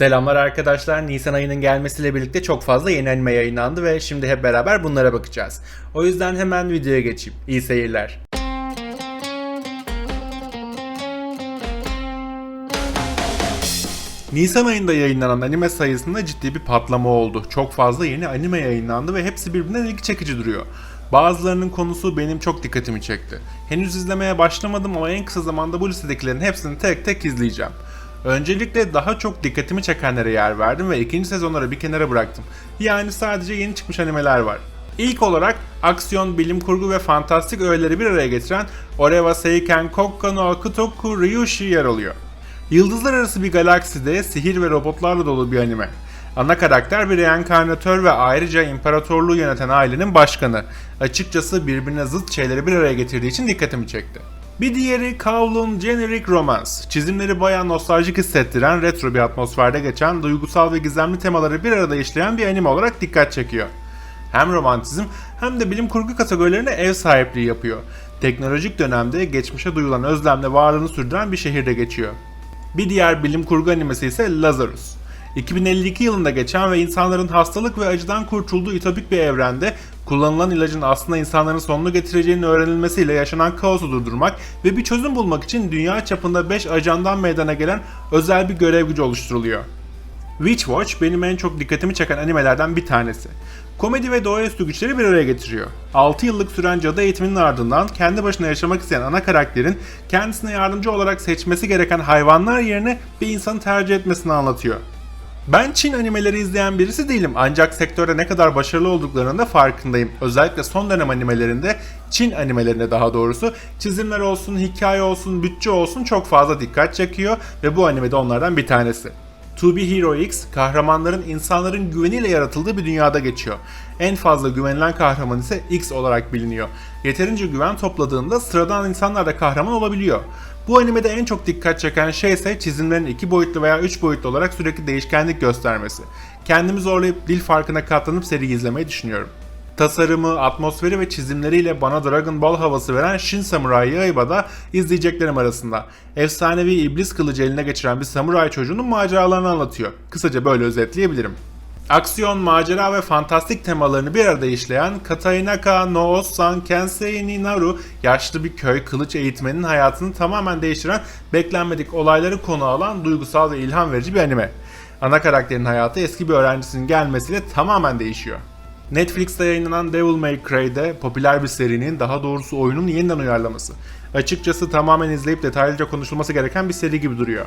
Selamlar arkadaşlar. Nisan ayının gelmesiyle birlikte çok fazla yeni anime yayınlandı ve şimdi hep beraber bunlara bakacağız. O yüzden hemen videoya geçeyim. İyi seyirler. Nisan ayında yayınlanan anime sayısında ciddi bir patlama oldu. Çok fazla yeni anime yayınlandı ve hepsi birbirinden ilgi çekici duruyor. Bazılarının konusu benim çok dikkatimi çekti. Henüz izlemeye başlamadım ama en kısa zamanda bu listedekilerin hepsini tek tek izleyeceğim. Öncelikle daha çok dikkatimi çekenlere yer verdim ve ikinci sezonları bir kenara bıraktım. Yani sadece yeni çıkmış animeler var. İlk olarak aksiyon, bilim kurgu ve fantastik öğeleri bir araya getiren Oreva Seiken Kokka no Akutoku Ryushi yer alıyor. Yıldızlar arası bir galakside sihir ve robotlarla dolu bir anime. Ana karakter bir reenkarnatör ve ayrıca imparatorluğu yöneten ailenin başkanı. Açıkçası birbirine zıt şeyleri bir araya getirdiği için dikkatimi çekti. Bir diğeri Kowloon Generic Romance. Çizimleri bayağı nostaljik hissettiren, retro bir atmosferde geçen, duygusal ve gizemli temaları bir arada işleyen bir anime olarak dikkat çekiyor. Hem romantizm hem de bilim kurgu kategorilerine ev sahipliği yapıyor. Teknolojik dönemde geçmişe duyulan özlemle varlığını sürdüren bir şehirde geçiyor. Bir diğer bilim kurgu animesi ise Lazarus. 2052 yılında geçen ve insanların hastalık ve acıdan kurtulduğu ütopik bir evrende kullanılan ilacın aslında insanların sonunu getireceğinin öğrenilmesiyle yaşanan kaosu durdurmak ve bir çözüm bulmak için dünya çapında 5 ajandan meydana gelen özel bir görev gücü oluşturuluyor. Witch Watch benim en çok dikkatimi çeken animelerden bir tanesi. Komedi ve doğaüstü güçleri bir araya getiriyor. 6 yıllık süren cadı eğitiminin ardından kendi başına yaşamak isteyen ana karakterin kendisine yardımcı olarak seçmesi gereken hayvanlar yerine bir insanı tercih etmesini anlatıyor. Ben Çin animeleri izleyen birisi değilim ancak sektörde ne kadar başarılı olduklarının da farkındayım. Özellikle son dönem animelerinde, Çin animelerinde daha doğrusu çizimler olsun, hikaye olsun, bütçe olsun çok fazla dikkat çekiyor ve bu anime de onlardan bir tanesi. To Be Hero X, kahramanların insanların güveniyle yaratıldığı bir dünyada geçiyor. En fazla güvenilen kahraman ise X olarak biliniyor. Yeterince güven topladığında sıradan insanlar da kahraman olabiliyor. Bu animede en çok dikkat çeken şey ise çizimlerin iki boyutlu veya üç boyutlu olarak sürekli değişkenlik göstermesi. Kendimi zorlayıp dil farkına katlanıp seri izlemeyi düşünüyorum. Tasarımı, atmosferi ve çizimleriyle bana Dragon Ball havası veren Shin Samurai Yaiba da izleyeceklerim arasında. Efsanevi iblis kılıcı eline geçiren bir samuray çocuğunun maceralarını anlatıyor. Kısaca böyle özetleyebilirim. Aksiyon, macera ve fantastik temalarını bir arada işleyen Katainaka no Osan Kensei ni Naru yaşlı bir köy kılıç eğitmeninin hayatını tamamen değiştiren beklenmedik olayları konu alan duygusal ve ilham verici bir anime. Ana karakterin hayatı eski bir öğrencisinin gelmesiyle tamamen değişiyor. Netflix'te yayınlanan Devil May Cry'de popüler bir serinin daha doğrusu oyunun yeniden uyarlaması. Açıkçası tamamen izleyip detaylıca konuşulması gereken bir seri gibi duruyor.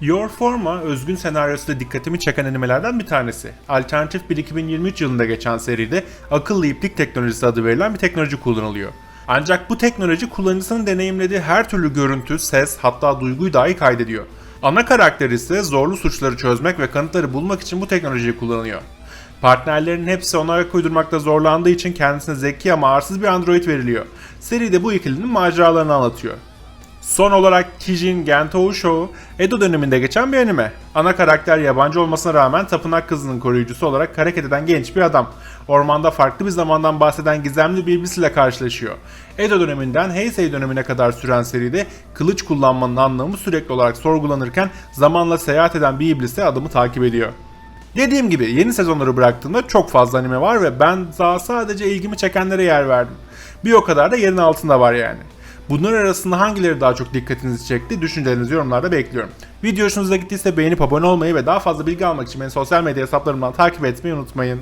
Your Forma özgün senaryosu da dikkatimi çeken animelerden bir tanesi. Alternatif bir 2023 yılında geçen seride akıllı iplik teknolojisi adı verilen bir teknoloji kullanılıyor. Ancak bu teknoloji kullanıcısının deneyimlediği her türlü görüntü, ses hatta duyguyu dahi kaydediyor. Ana karakter ise zorlu suçları çözmek ve kanıtları bulmak için bu teknolojiyi kullanıyor. Partnerlerin hepsi ona ayak uydurmakta zorlandığı için kendisine zeki ama arsız bir android veriliyor. Seride bu ikilinin maceralarını anlatıyor. Son olarak Kijin Gentou Show, Edo döneminde geçen bir anime. Ana karakter yabancı olmasına rağmen tapınak kızının koruyucusu olarak hareket eden genç bir adam. Ormanda farklı bir zamandan bahseden gizemli bir iblis ile karşılaşıyor. Edo döneminden Heisei dönemine kadar süren seride kılıç kullanmanın anlamı sürekli olarak sorgulanırken zamanla seyahat eden bir iblise adımı takip ediyor. Dediğim gibi yeni sezonları bıraktığımda çok fazla anime var ve ben daha sadece ilgimi çekenlere yer verdim. Bir o kadar da yerin altında var yani. Bunlar arasında hangileri daha çok dikkatinizi çekti? Düşüncelerinizi yorumlarda bekliyorum. Video hoşunuza gittiyse beğenip abone olmayı ve daha fazla bilgi almak için beni sosyal medya hesaplarımdan takip etmeyi unutmayın.